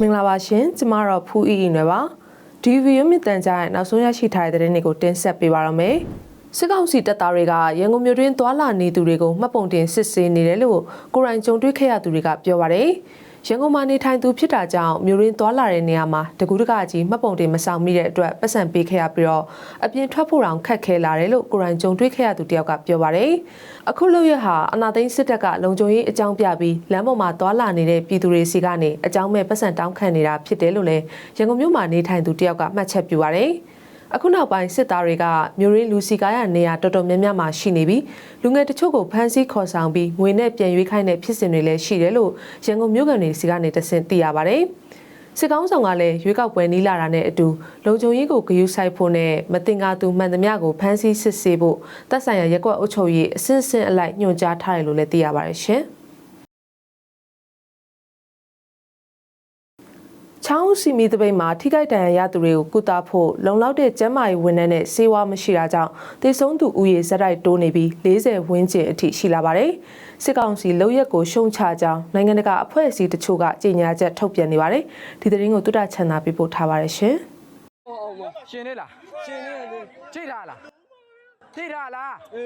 မင်္ဂလာပါရှင်ကျမတော့ဖူးအီအီနွယ်ပါဒီဗီဒီယိုမြင့်တန်ကြားရဲ့နောက်ဆုံးရရှိထားတဲ့သတင်းတွေကိုတင်ဆက်ပေးပါရမယ်စစ်ကောင်စီတပ်သားတွေကရန်ကုန်မြို့တွင်းသွာလာနေသူတွေကိုမှတ်ပုံတင်စစ်ဆေးနေတယ်လို့ကိုရိုင်းကြုံတွေ့ခဲ့ရသူတွေကပြောပါတယ် ရန်ကုန်မှာနေထိုင်သူဖြစ်တာကြောင့်မြို့ရင်းသွာလာတဲ့နေရာမှာတကူးတကကြီးမှတ်ပုံတင်မဆောင်မိတဲ့အတွက်ပတ်စံပေးခဲ့ရပြီးတော့အပြင်ထွက်ဖို့တောင်ခက်ခဲလာတယ်လို့ကိုရိုင်းကြုံတွေ့ခဲ့ရသူတယောက်ကပြောပါတယ်။အခုလို့ရဟာအနာသိန်းစစ်တပ်ကလုံခြုံရေးအကြောင်းပြပြီးလမ်းပေါ်မှာသွာလာနေတဲ့ပြည်သူတွေစီကနေအကြောင်းမဲ့ပတ်စံတောင်းခံနေတာဖြစ်တယ်လို့လည်းရန်ကုန်မြို့မှာနေထိုင်သူတယောက်ကမှတ်ချက်ပြုပါတယ်။ အခုနောက်ပိုင်းစစ်သားတွေကမြို့ရင်းလူစီကားရနေရာတော်တော်များများမှာရှိနေပြီးလူငယ်တချို့ကိုဖမ်းဆီးခေါ်ဆောင်ပြီးငွေနဲ့ပြန်ရွေးခိုင်းတဲ့ဖြစ်စဉ်တွေလည်းရှိတယ်လို့ရန်ကုန်မြို့ကန်တွေစီကနေတဆင့်သိရပါတယ်။စစ်ကောင်းဆောင်ကလည်းရွေးကောက်ပွဲနီးလာတာနဲ့အတူလုံခြုံရေးကိုဂရုစိုက်ဖို့နဲ့မတင်ကားသူမှန်သမျှကိုဖမ်းဆီးစစ်ဆေးဖို့တပ်ဆိုင်ရာရက်ကွက်အုပ်ချုပ်ရေးအစစ်အစစ်အလိုက်ညွှန်ကြားထားတယ်လို့လည်းသိရပါတယ်ရှင်။ ချောင်းစီမီတပိတ်မှာထိခိုက်ဒဏ်ရာရသူတွေကိုကုသဖို့လုံလောက်တဲ့ကျန်းမာရေးဝန်ထမ်းနဲ့စေဝါမရှိတာကြောင့်တေဆုံးသူဦးရေဇက်တိုက်တိုးနေပြီး40ဝန်းကျင်အထိရှိလာပါတယ်။စစ်ကောင်စီလုံရက်ကိုရှုံချကြောင်းနိုင်ငံတကာအဖွဲ့အစည်းတချို့ကကြေညာချက်ထုတ်ပြန်နေပါတယ်။ဒီသတင်းကိုတုဒ္ဒချန်သာပြပို့ထားပါတယ်ရှင်။ဟုတ်ဟုတ်ရှင်နေလားရှင်နေလေချိတ်ထားလားချိတ်ထားလား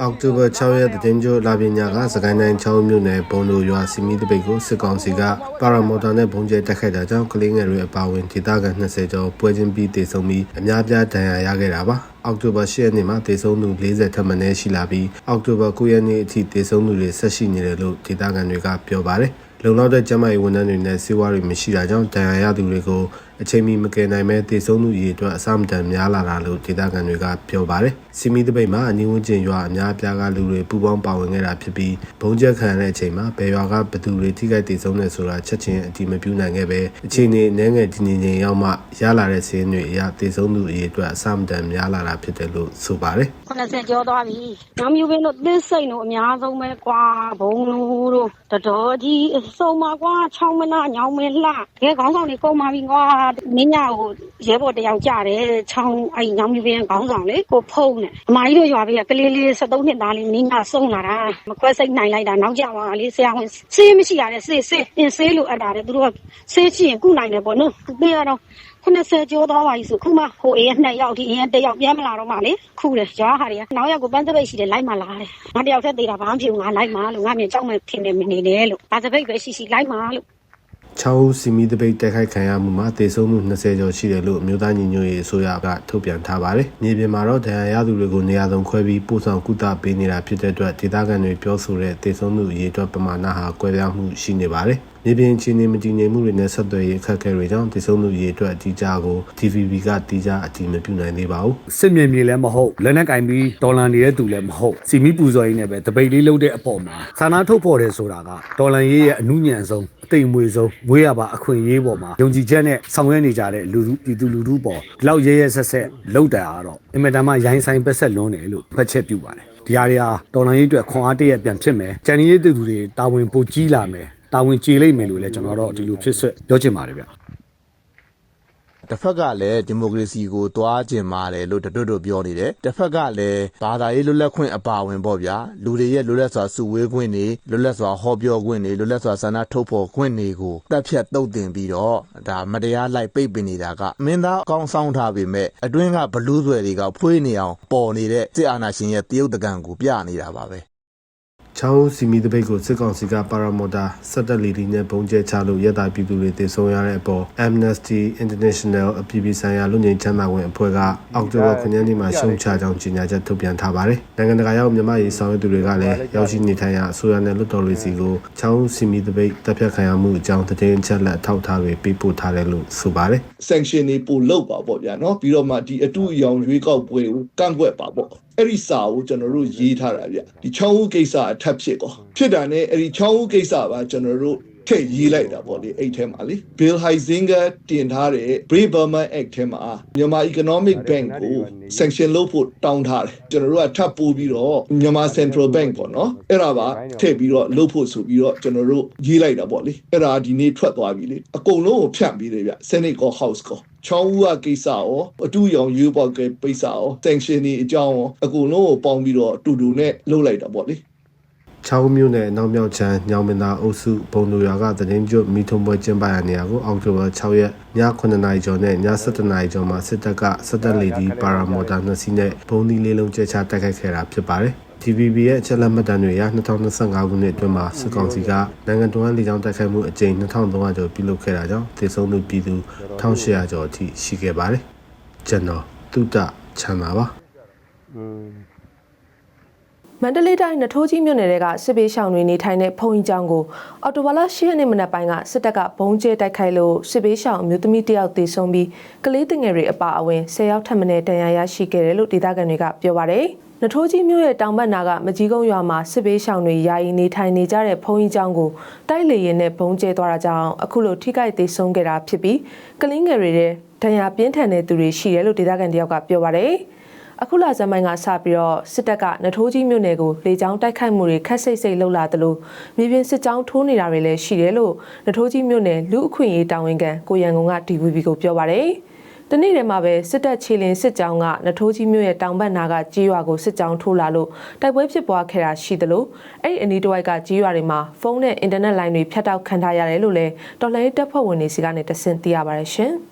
အောက်တိုဘာ6ရက်တင်ကြိုလာပညာကစကိုင်းတိုင်း6မြို့နယ်ဘုံတို့ရွာစီမီတပိတ်ကိုစစ်ကောင်စီကပါရာမော်တာနဲ့ဘုံကျဲတက်ခိုက်တာကြောင့်ကလေးငယ်တွေအပါအဝင်ဒေသခံ20ကျော်ပွဲချင်းပြီးတေဆုံးပြီးအများပြားဒဏ်ရာရခဲ့တာပါအောက်တိုဘာ10ရက်နေ့မှာတေဆုံးသူ40ထပ်မံနဲ့ရှိလာပြီးအောက်တိုဘာ9ရက်နေ့အထိတေဆုံးသူတွေဆက်ရှိနေတယ်လို့ဒေသခံတွေကပြောပါတယ်လုံလောက်တဲ့ကျန်းမာရေးဝန်ထမ်းတွေနဲ့စေဝါတွေမရှိတာကြောင့်ဒဏ်ရာရသူတွေကို အချိန်မီမကယ်နိုင်မဲ့တေဆုံးသူရေအတွက်အစမတန်များလာတာလို့ဒေသခံတွေကပြောပါတယ်။စီမီတပိတ်မှာအနီးဝန်းကျင်ရွာအများအပြားကလူတွေပူးပေါင်းပါဝင်ခဲ့တာဖြစ်ပြီးဘုံကျက်ခံရတဲ့အချိန်မှာဘယ်ရွာကဘယ်သူတွေထိခိုက်တေဆုံးနေဆိုတာချက်ချင်းအတိမပြုနိုင်ခဲ့ပဲအချိန်နဲ့နည်းငယ်ဒီနေချိန်ရောက်မှရလာတဲ့စီးရင်တွေအရတေဆုံးသူရေအတွက်အစမတန်များလာတာဖြစ်တယ်လို့ဆိုပါတယ်။80ကျော်သွားပြီ။နောင်မျိုးပင်တို့သစ်စိတ်တို့အများဆုံးပဲကွာဘုံလူတို့တတော်ကြီးအစုံပါကွာချောင်းမနာညောင်မင်းလှတကယ်ခေါင်းဆောင်တွေကုန်ပါပြီကွာနင်းညကိုရဲဘော်တယောက်ကြတယ်ချောင်းအဲ့ညောင်မျိုးပင်ခေါင်းဆောင်လေကိုဖုံးတယ်အမကြီးတို့ရွာဘေးကကလေးလေး73နှစ်သားလေးနင်းညစုံလာတာမခွဲစိတ်နိုင်လိုက်တာနောက်ကြပါလေဆရာဝန်ဆေးမရှိရတဲ့ဆေးဆေးအင်းဆေးလိုအပ်တာတဲ့သူတို့ကဆေးချင်ကုနိုင်တယ်ပေါ့နော်သူပေးရတော့90ကျော်သွားပါပြီဆိုခုမှဟိုအေးနှစ်ယောက်ဒီအရင်တစ်ယောက်ပြန်မလာတော့မှလေခုတယ်ရွာဟာတွေကနောက်ယောက်ကိုပန်းစပိတ်ရှိတယ်လိုက်မှလာတယ်ငါတယောက်ထက်သေးတာဘာမှမဖြစ်ဘူးငါလိုက်မှလို့ငါမြင်ကြောက်မဲ့ဖြစ်နေမနေနဲ့လို့ဘာစပိတ်ပဲရှိရှိလိုက်မှလို့ ချောင်းဦးစီမီတပိတ်တိုက်ခိုက်ခံရမှုမှာတေဆုံးမှု20ကျော်ရှိတယ်လို့အမျိုးသားညီညွတ်ရေးအစိုးရကထုတ်ပြန်ထားပါတယ်။မြေပြင်မှာတော့ဒဏ်ရာရသူတွေကိုနေရာစုံခွဲပြီးပို့ဆောင်ကုသပေးနေတာဖြစ်တဲ့အတွက်ဒေသခံတွေပြောဆိုတဲ့တေဆုံးမှုအရေးအတွက်ပမာဏဟာကွဲပြားမှုရှိနေပါတယ်။ မြေပြင်အခြေအနေမတည်ငြိမ်မှုတွေနဲ့ဆက်သွယ်ရေးအခက်အခဲတွေကြောင့်တေဆုံးမှုအရေးအတွက်အကြီးအကျကို TVB ကတီးခြားအတည်မပြုနိုင်သေးပါဘူး။စစ်မြေမြေလည်းမဟုတ်လက်နက်ကင်ပြီးတော်လန်နေတဲ့သူလည်းမဟုတ်စီမီပူဇော်ရင်းနဲ့ပဲတပိတ်လေးလုံးတဲ့အပေါ်မှာစာနာထုတ်ဖော်တယ်ဆိုတာကတော်လန်ရေးရဲ့အမှုညံဆုံးအသိမ်မွေဆုံးမွေးရပါအခွင့်အရေးပေါ်မှာယုံကြည်ချက်နဲ့ဆောင်ရွက်နေကြတဲ့လူလူပြည်သူလူထုပေါ်ဒီလောက်ရဲရဲဆက်ဆက်လောက်တာကတော့အင်မတန်မှရိုင်းဆိုင်ပက်ဆက်လွန်းတယ်လို့ဖတ်ချက်ပြုပါတယ်ဒီဟာတွေဟာတော်လန်ရေးအတွက်ခွန်အားတရက်ပြန်ဖြစ်မယ်ကြံရည်သူတွေတာဝန်ပိုကြီးလာမယ် တာဝန်ကျေလိမ့်မယ်လို့လည်းကျွန်တော်တို့ဒီလိုဖြစ်ဆွပြောချင်ပါတယ်ဗျတစ်ဖက်ကလည်းဒီမိုကရေစီကိုသွားကျင်ပါတယ်လို့တတွတ်တို့ပြောနေတယ်တစ်ဖက်ကလည်းဘာသာရေးလွတ်လပ်ခွင့်အပါအဝင်ပေါ့ဗျာလူတွေရဲ့လွတ်လပ်စွာစုဝေးခွင့်တွေလွတ်လပ်စွာဟောပြောခွင့်တွေလွတ်လပ်စွာဆန္ဒထုတ်ဖော်ခွင့်တွေကိုတက်ဖြတ်တုတ်တင်ပြီးတော့ဒါမတရားလိုက်ပိတ်ပင်နေတာကမင်းသားအကောင်းဆောင်ထားပေမဲ့အတွင်းကဘလူးဆွဲတွေကဖွေးနေအောင်ပေါ်နေတဲ့စစ်အာဏာရှင်ရဲ့တရုတ်တကန်ကိုပြနေတာပါပဲ ချောင်းစီမီတပိတ်ကိုစစ်ကောင်စီကပါရာမိုတာ17လီလီနဲ့ဘုံကျဲချလို့ရပ်တာပြည်သူတွေတင်ဆုံရတဲ့အပေါ် Amnesty International အပြည်ပြည်ဆိုင်ရာလူငင်ချမ်းသာဝင်အဖွဲ့ကအောက်တိုဘာ9ရက်နေ့မှာရှုံချကြောင်းကြေညာချက်ထုတ်ပြန်ထားပါတယ်။နိုင်ငံတကာရောက်မြန်မာရေးဆောင်ရွက်သူတွေကလည်းရောက်ရှိနေထိုင်ရာအစိုးရနဲ့လွှတ်တော်တွေစီကိုချောင်းစီမီတပိတ်တပ်ဖြတ်ခံရမှုအကြောင်းသတင်းချက်လက်ထောက်ထားတွေပေးပို့ထားတယ်လို့ဆိုပါတယ်။ sanction တွေပို့လောက်ပါပေါ့ဗျာနော်ပြီးတော့မှဒီအတူအယောင်ရွေးကောက်ပွဲကိုကန့်ကွက်ပါပေါ့ အဲ့ဒီစာကိုကျွန်တော်တို့ရေးထားတာဗျဒီချောင်းဦးကိစ္စအထက်ဖြစ်ကောဖြစ်တာနဲ့အဲ့ဒီချောင်းဦးကိစ္စပါကျွန်တော်တို့ ထည့်ရေးလိုက်တာပေါ့လေအဲ့ထဲမှာလေ Bill Heisinger တင်ထားတဲ့ Brave Burma Act ထဲမှာမြန်မာ Economic Bank ကို sanction လုပ်ဖို့တောင်းထားတယ်ကျွန်တော်တို့ကထပ်ပို့ပြီးတော့မြန်မာ Central Bank ပေါ့နော်အဲ့ဒါပါထည့်ပြီးတော့လုပ်ဖို့ဆိုပြီးတော့ကျွန်တော်တို့ရေးလိုက်တာပေါ့လေအဲ့ဒါဒီနေ့ထွက်သွားပြီလေအကုန်လုံးကိုဖြတ်ပြီးတယ်ဗျ Senate ကော House ကောချောင်းဦးကကိစ္စရောအတူရောင်ရွေးပေါ်ကပိစ္စရော sanction တွေအကြောင်းရောအကုန်လုံးကိုပေါင်းပြီးတော့အတူတူနဲ့လုပ်လိုက်တာပေါ့လေ ချောင်းမြို့နယ်အနောက်မြောက်ချမ်းညောင်မင်းသားအုပ်စုဘုံတို့ရွာကသတင်းကျွတ်မိထုံပွဲကျင်းပရာနေရာကိုအောက်တိုဘာ6ရက်ည9:00နာရီကျော်နဲ့ည7:00နာရီကျော်မှာစစ်တပ်ကစစ်တပ်လေဒီပါရာမော်တာနှစ်စီးနဲ့ဘုံဒီလေးလုံးကျချတိုက်ခိုက်ခဲ့တာဖြစ်ပါတယ်။ TVB ရဲ့အချက်လက်မှတ်တမ်းတွေအရ2025ခုနှစ်အတွင်းမှာစစ်ကောင်စီကနိုင်ငံတော်ဝန်လေကြောင်းတိုက်ခိုက်မှုအကြိမ်2300ကျော်ပြုလုပ်ခဲ့တာကြောင့်ဒေဆုံးသူပြည်သူ1800ကျော်အထိရှိခဲ့ပါတယ်။ကျွန်တော်တုဒ္ဒချမ်းသာပါ မန္တလေးတိုင်းနထိုးကြီးမြို့နယ်ကစစ်ပေးရှောင်တွေနေထိုင်တဲ့ဖုန်ကြီးကျောင်းကိုအော်တိုဘာလ10ရက်နေ့မနက်ပိုင်းကစစ်တပ်ကဘုံကျဲတိုက်ခိုက်လို့စစ်ပေးရှောင်အမျိုးသမီးတစ်ယောက်သေဆုံးပြီးကလေးတငယ်တွေအပါအဝင်10ယောက်ထပ်မံတန်ရာရရှိခဲ့တယ်လို့ဒေသခံတွေကပြောပါတယ်။နထိုးကြီးမြို့ရဲ့တောင်ဘက်နာကမကြီးကုန်းရွာမှာစစ်ပေးရှောင်တွေယာယီနေထိုင်နေကြတဲ့ဖုန်ကြီးကျောင်းကိုတိုက်လေရင်နဲ့ဘုံကျဲသွားတာကြောင့်အခုလိုထိခိုက်သေဆုံးခဲ့တာဖြစ်ပြီးကလေးငယ်တွေတဲ့ဒဏ်ရာပြင်းထန်တဲ့သူတွေရှိတယ်လို့ဒေသခံတယောက်ကပြောပါတယ်။ အခုလာဇမိုင်းကစပြီးတော့စစ်တပ်ကနထိုးကြီးမြို့နယ်ကိုလေကြောင်းတိုက်ခိုက်မှုတွေခက်စိတ်စိတ်လှုပ်လာသလိုမြေပြင်စစ်ကြောင်းထိုးနေတာတွေလည်းရှိတယ်လို့နထိုးကြီးမြို့နယ်လူအခွင့်ရေးတာဝန်ခံကိုရန်ကုန်က DVB ကိုပြောပါတယ်။တနေ့တည်းမှာပဲစစ်တပ်ခြေလင်းစစ်ကြောင်းကနထိုးကြီးမြို့ရဲ့တောင်ဘက်နာကကြီးရွာကိုစစ်ကြောင်းထိုးလာလို့တိုက်ပွဲဖြစ်ပွားခဲ့တာရှိသလိုအဲ့ဒီအနီးတစ်ဝိုက်ကကြီးရွာတွေမှာဖုန်းနဲ့အင်တာနက်လိုင်းတွေဖြတ်တောက်ခံထားရတယ်လို့လည်းတော်လှန်ရေးတပ်ဖွဲ့ဝင်တွေစီကနေတဆင့်သိရပါတယ်ရှင်။